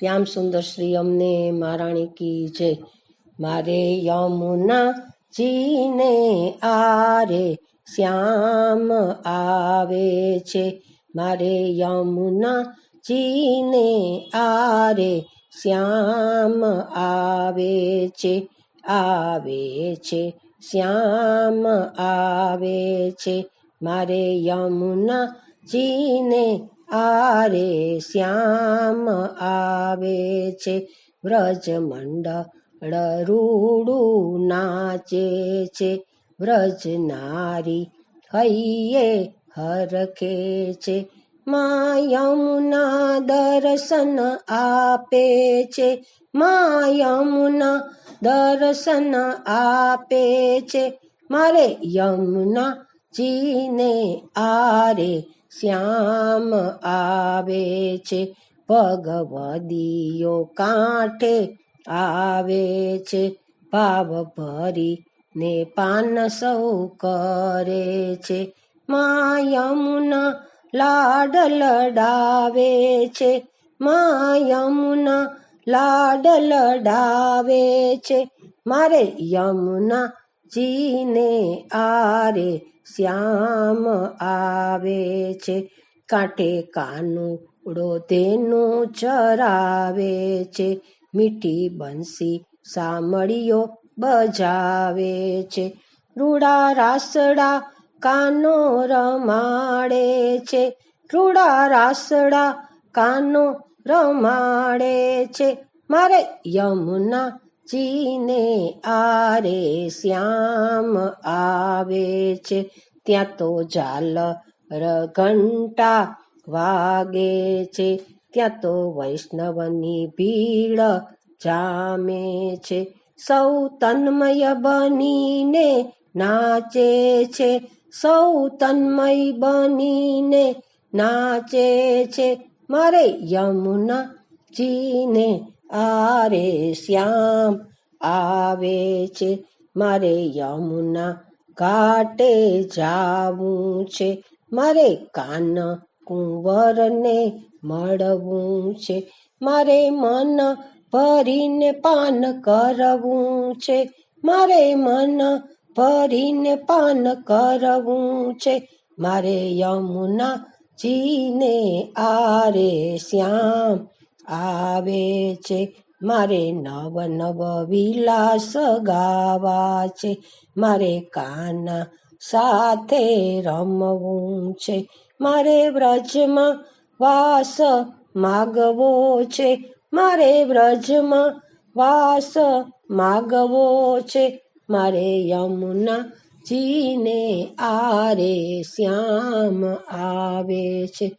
શ્યામ સુંદર શ્રી, અમને મહારાણી કી જય. મારે યમુના જીને આરે શ્યામ આવે છે. મારે યમુના જીને આરે શ્યામ આવે છે. આવે છે, શ્યામ આવે છે. મારે યમુના જીને આરે શ્યામ આવે છે વ્રજ મંડળ રૂડું નાચે છે વ્રજ નારી હૈયે હરખે છે, માયમુના દર્શન આપે છે, માયમુના દર્શન આપે છે, મારે યમુના જીને આરે શ્યામ આવે છે ભગવદીઓ કાંઠે આવે છે, ભાવ ભરી ને પાન સૌ કરે છે. મા યમુના લાડ લડાવે છે મા યમુના લાડ લડાવે છે. મારે યમુના જીને આરે શ્યામ આવે છે, કાંઠે કાનુડો તેનું ચરાવે છે, મીઠી બંસી સામળીઓ બજાવે છે, રૂડા રાસડા કાનો રમાડે છે, રૂડા રાસડા કાનો રમાડે છે, મારે યમુના જીને આરે શ્યામ આવે છે, ત્યાં તો ઝાલ ઘંટા વાગે છે, ત્યાં તો વૈષ્ણવની ભીડ જામે છે. સૌ તન્મય બનીને નાચે છે, સૌ તન્મય બનીને નાચે છે. મારે યમુના જીને આરે શ્યામ આવે છે, મારે યમુના ઘાટે જાવું છે. મારે કાન કુંવરને મળવું છે. મારે મન ભરીને પાન કરવું છે. મારે મન ભરીને પાન કરવું છે. મારે યમુના જીને આરે શ્યામ આવે છે. મારે નવ નવ વિલાસ ગાવા છે. મારે કાના સાથે રમવું છે. મારે વ્રજમાં વાસ માગવો છે. મારે વ્રજમાં વાસ માગવો છે. મારે યમુના જીને આરે શ્યામ આવે છે.